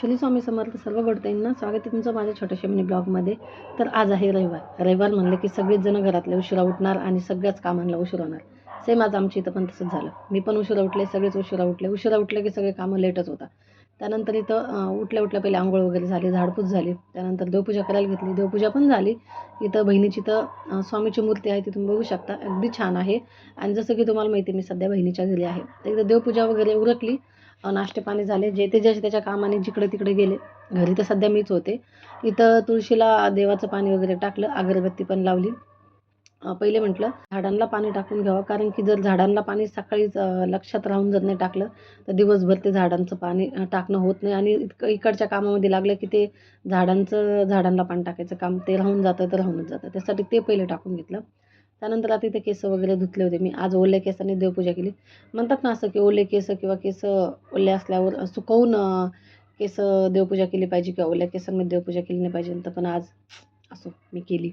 श्री स्वामी समर्थ सर्व गोडताईंना स्वागत आहे तुमचं माझ्या छोट्याशा मिनी ब्लॉगमध्ये तर आज आहे रविवार. रविवार म्हणलं की सगळेच जण घरातले उशिरा उठणार आणि सगळ्याच कामांना उशीर होणार. सेम आज आमच्या इथं पण तसंच झालं. मी पण उशिरा उठले सगळेच उशिरा उठले. उशिरा उठले की सगळे कामं लेटच होता त्यानंतर इथं उठल्या उठल्या पहिले आंघोळ वगैरे झाली झाडपूस झाली. त्यानंतर देवपूजा करायला घेतली. देवपूजा पण झाली. इथं बहिणीची तर स्वामीची मूर्ती आहे ती तुम्ही बघू शकता. अगदी छान आहे. आणि जसं की तुम्हाला माहिती आहे, मी सध्या बहिणीच्या घरी आहे. तर इथं देवपूजा वगैरे उरकली. नाश्तेपाणी नाश्ते पाणी झाले. जे ते ज्याच्या त्याच्या कामाने जिकडे तिकडे गेले. घरी तर सध्या मीच होते. इथं तुळशीला देवाचं पाणी वगैरे टाकलं. अगरबत्ती पण लावली. पहिले म्हटलं झाडांना पाणी टाकून घ्यावं. कारण की जर झाडांना पाणी सकाळीच लक्षात राहून जर नाही टाकलं तर दिवसभर ते झाडांचं पाणी टाकणं होत नाही. आणि इतकं इकडच्या कामामध्ये लागलं की ते झाडांचं झाडांना पाणी टाकायचं काम ते राहून जातं तर राहूनच जातं. त्यासाठी ते पहिले टाकून घेतलं. त्यानंतर आता इथे केस वगैरे धुतले होते. मी आज ओल्या केसाने देवपूजा केली. म्हणतात ना असं की ओले केस किंवा केस ओले असल्यावर सुकवून केस देवपूजा केली पाहिजे किंवा ओल्या केसांमध्ये देवपूजा केली नाही पाहिजे तर पण आज असो मी केली.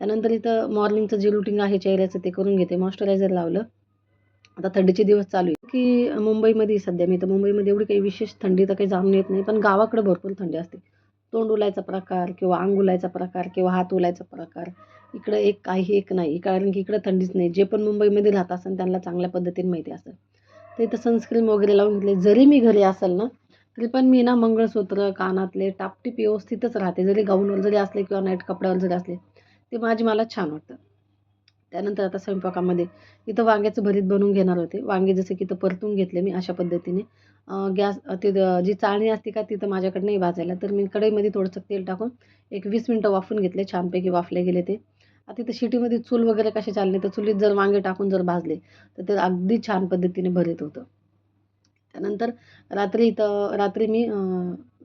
त्यानंतर इथं मॉर्निंगचं जे रुटीन आहे चेहऱ्याचं ते करून घेते. मॉइश्चरायझर लावलं. आता थंडीचे दिवस चालू आहे की मुंबईमध्ये सध्या मी तर मुंबईमध्ये एवढी काही विशेष थंडी तर काही जाणून येत नाही. पण गावाकडे भरपूर थंडी असते. तोंड उलायचा प्रकार किंवा अंग उलायचा प्रकार किंवा हात उलायचा प्रकार. इकडं एक काही एक नाही. कारण की इकडं थंडीच नाही. जे पण मुंबईमध्ये राहत असेल त्यांना चांगल्या पद्धतीने माहिती असेल. तर इथं सनस्क्रीन वगैरे लावून घेतले. जरी मी घरी असेल ना तरी पण मी ना मंगळसूत्र कानातले टापटीप व्यवस्थितच राहते. जरी गाऊनवर जरी असले किंवा नाईट कपड्यावर जरी असले ते माझी मला छान वाटतं. त्यानंतर आता स्वयंपाकामध्ये इथं वांग्याचं भरीत बनवून घेणार होते. वांगे जसे की इथं परतून घेतले मी अशा पद्धतीने. गॅस ते जी चाळणी असते का तिथं माझ्याकडे नाही भाजायला. तर मी कढईमध्ये थोडंसं तेल टाकून एक वीस मिनटं वाफून घेतले. छानपैकी वाफले गेले ते. आता इथं शिटीमध्ये चूल वगैरे कसे चालले तर चुलीत जर वांगे टाकून जर भाजले तर ते अगदी छान पद्धतीने भरीत होतं. त्यानंतर रात्री इथं रात्री मी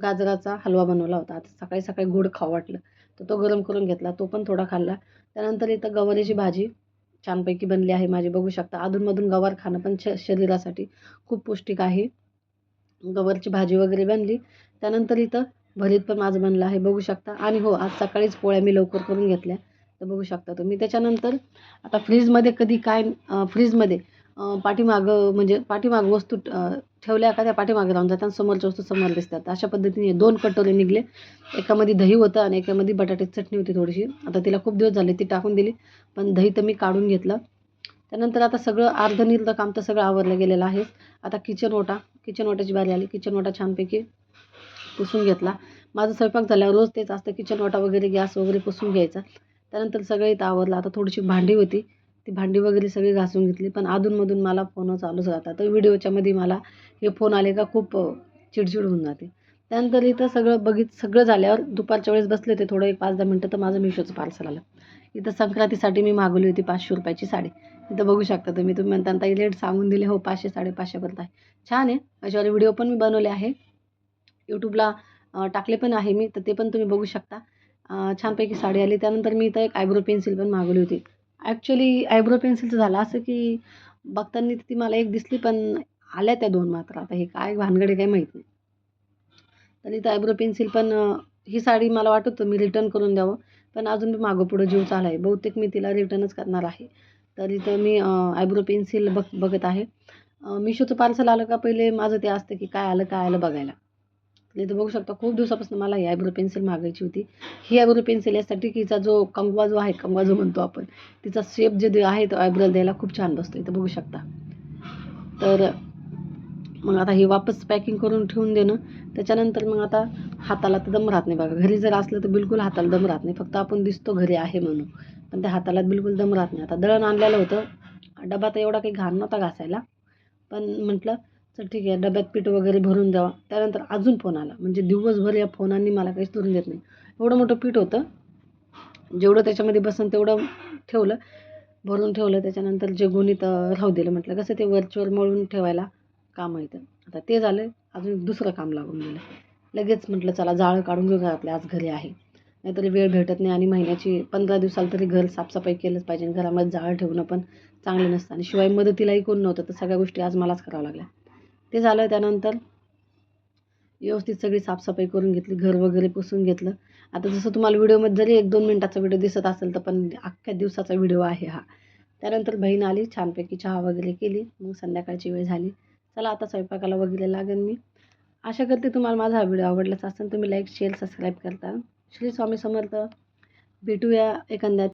गाजराचा हलवा बनवला होता. आता सकाळी सकाळी गोड खाऊ वाटलं. तर तो गरम करून घेतला तो पण थोडा खाल्ला. त्यानंतर इथं गवारीची भाजी छानपैकी बनली आहे माझी बघू शकता. अधूनमधून गवार खाणं पण श शरीरासाठी खूप पौष्टिक आहे. गवारची भाजी वगैरे बनली. त्यानंतर इथं भरीत पण माझं बनलं आहे बघू शकता. आणि हो आज सकाळीच पोळ्या मी लवकर करून घेतल्या. तर बघू शकता तुम्ही. त्याच्यानंतर आता फ्रीजमध्ये कधी काय फ्रीजमध्ये पाठीमागं म्हणजे पाठीमागं वस्तू ठेवल्या का त्या पाठीमागे राहून जातात आणि समोरच्या वस्तू समोर दिसतात. अशा पद्धतीने दोन कटोरे निघले. एकामध्ये दही होतं आणि एकामध्ये बटाट्याची चटणी होती थोडीशी. आता तिला खूप दिवस झाले ती टाकून दिली पण दही तर मी काढून घेतलं. त्यानंतर आता सगळं अर्धनिर्ध काम तर सगळं आवरलं गेलेलं आहे. आता किचन ओटा किचन ओट्याची बारी आली. किचन ओटा छानपैकी पुसून घेतला. माझा स्वयंपाक झाल्यावर रोज तेच असतं. किचन ओटा वगैरे गॅस वगैरे पुसून घ्यायचा. त्यानंतर सगळं इथं आवरलं. आता थोडीशी भांडी होती. ती भांडी वगैरे सगळी घासून घेतली. पण अधूनमधून मला फोन चालूच राहतात. तर व्हिडिओच्यामध्ये मला हे फोन आले का खूप चिडचिड होऊन जाते. त्यानंतर इथं सगळं बघित सगळं झाल्यावर दुपारच्या वेळेस बसले होते थोडं एक पाच दहा मिनटं तर माझं मिशोचं पार्सल आलं. इथं संक्रांतीसाठी मी मागवली होती पाचशे रुपयाची साडी. इथं बघू शकता तुम्ही. तुम्ही म्हणता ताई लेट सांगून दिले. हो पाचशे साडेपाचशेपर्यंत आहे. छान आहे. अशावर व्हिडिओ पण मी बनवले आहे. यूट्यूबला टाकले पण आहे मी तर ते पण तुम्ही बघू शकता. छानपैकी साडी आली. त्यानंतर मी इथं एक आयब्रो पेन्सिल पण मागवली होती. ॲक्च्युली आयब्रो पेन्सिलचं झालं असं की बघताना ती मला एक दिसली पण आल्या त्या दोन मात्र. आता हे काय भानगडे काय माहीत नाही. तर इथं आयब्रो पेन्सिल पण ही साडी मला वाटत होतं मी रिटर्न करून द्यावं पण अजून मी मागं पुढं जीव चालला आहे बहुतेक मी तिला रिटर्नच करणार आहे. तर इथं मी आयब्रो पेन्सिल बघ बघत आहे. मिशोचं पार्सल आलं का पहिले? माझं ते असतं की काय आलं काय आलं बघायला. इथं बघू शकता खूप दिवसापासून मला ही आयब्रो पेन्सिल मागायची होती. ही आयब्रो पेन्सिल यासाठी की हिचा जो कंगवा जो आहे कंगवा जो म्हणतो आपण तिचा शेप जे दे- आहे तो आयब्रो द्यायला खूप छान बसतो. इथं बघू शकता. तर मग आता हे वापस पॅकिंग करून ठेवून देणं. त्याच्यानंतर मग आता हाताला तर दम राहत नाही बघा. घरी जर असलं तर बिलकुल हाताला दम राहत नाही. फक्त आपण दिसतो घरी आहे म्हणून. पण त्या हाताला बिलकुल दम राहत नाही. आता दळण आणलेलं होतं. डबा तर एवढा काही घाण नव्हता घासायला. पण म्हटलं चल ठीक आहे डब्यात पीठ वगैरे भरून द्यावा. त्यानंतर अजून फोन आला. म्हणजे दिवसभर या फोनांनी मला काहीच धरून देत नाही. एवढं मोठं पीठ होतं. जेवढं त्याच्यामध्ये बसन तेवढं ठेवलं. भरून ठेवलं. त्याच्यानंतर जे गुणित राहू दिलं म्हटलं. कसं ते वरचीवर मळून ठेवायला काम येतं. आता ते झालं. अजून दुसरं काम लागून गेलं. लगेच म्हटलं चला जाळं काढून घेऊ घरातले आज घरी आहे. नाहीतरी वेळ भेटत नाही आणि महिन्याची पंधरा दिवसाला तरी घर साफसफाई केलंच पाहिजे. घरामध्ये जाळं ठेवणं पण चांगलं नसतं. आणि शिवाय मदतीलाही कोण नव्हतं. तर सगळ्या गोष्टी आज मलाच करावं लागल्या. ते झालं त्यानंतर. व्यवस्थित सगळी साफसफाई करून घेतली घर वगैरे पुसून घेतलं. आता जसं तुम्हाला व्हिडिओमध्ये जरी एक दोन मिनटाचा व्हिडिओ दिसत असेल तर पण अख्ख्या दिवसाचा व्हिडिओ आहे हा. त्यानंतर बहीण आली छानपैकी चहा वगैरे केली. मग संध्याकाळची वेळ झाली. चला आता स्वयंपाकाला वगैरे लागेल मी. आशा करते तुम्हाला माझा हा व्हिडिओ आवडलाच असेल. तुम्ही लाईक शेअर सबस्क्राईब करता. श्री स्वामी समर्थ. भेटूया एखाद्या